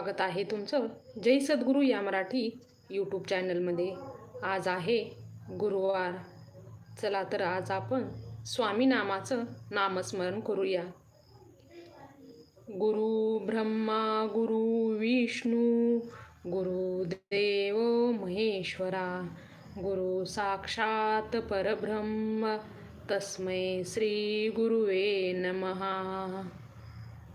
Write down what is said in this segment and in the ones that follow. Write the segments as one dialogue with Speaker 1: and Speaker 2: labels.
Speaker 1: स्वागत आहे तुमचं. जय सद्गुरू या मराठी यूट्यूब चॅनलमध्ये आज आहे गुरुवार. चला तर आज आपण स्वामी नामाचं नामस्मरण करूया. गुरु ब्रह्मा गुरु विष्णू गुरुदेव महेश्वरा गुरु साक्षात परब्रह्म तस्मै श्री गुरुवे नमहा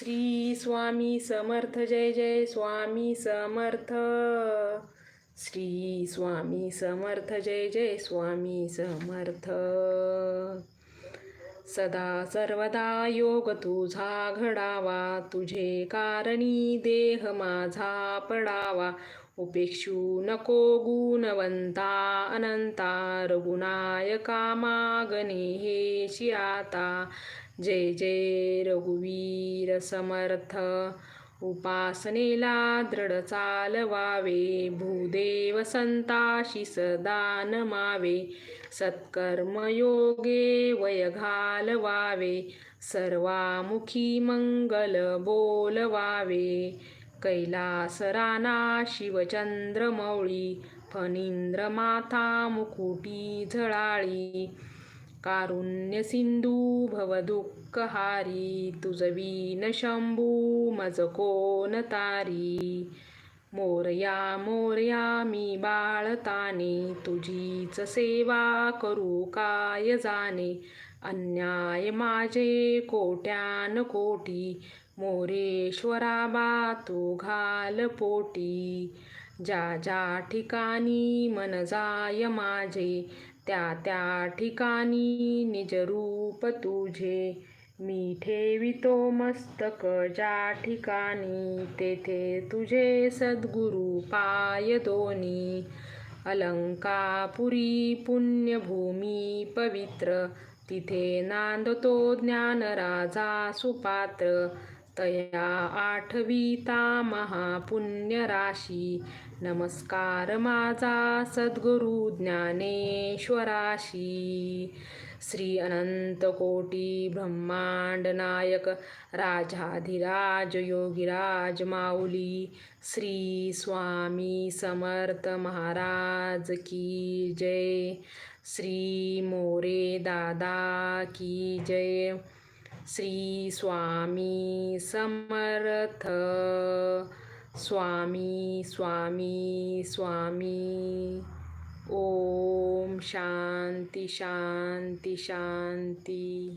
Speaker 1: श्री स्वामी समर्थ जय जय स्वामी समर्थ. श्री स्वामी समर्थ जय जय स्वामी समर्थ. सदा सर्वदा योग तुझा घडावा तुझे कारणी देह माझा पडावा. उपेक्षू नको गुणवंता अनंता रघुनायका मागणे हे शियाता जय जय रघुवीर समर्थ उपासनेला दृढ चालवावे भूदेव संताशी सदा नमावे सत्कर्मयोगे वय घालवावे सर्वामुखी मंगल बोलवावे कैलासराना शिवचंद्रमौळी फणींद्र माथा मुकुटी झळाळी कारुण्य सिंधू भवदुःखहारी तुझवीन शंभू मज कोण तारी। मोरया मोरया मी बाळताने तुझीच सेवा करू काय जाणे? अन्याय माझे कोट्यान कोटी मोरेश्वरा बा तू घाल पोटी। ज्या ज्या ठिकाणी मन जाय माझे त्या त्या ठिकाणी निज रूप तुझे. मी ठेवितो मस्तक ज्या ठिकाणी तेथे तुझे सद्गुरु पाय दोनी. अलंकापुरी पुण्यभूमी पवित्र तिथे नांदतो ज्ञान राजा सुपात्र. तया आठविता महापुण्य राशी नमस्कार माझा सद्गुरु ज्ञानेश्वराशी श्री अनंत कोटी ब्रह्मांड नायक राजाधिराज योगीराज माऊली श्री स्वामी समर्थ महाराज की जय श्री मोरे दादा की जय श्री स्वामी समर्थ स्वामी स्वामी स्वामी। ओम शांती शांती शांती।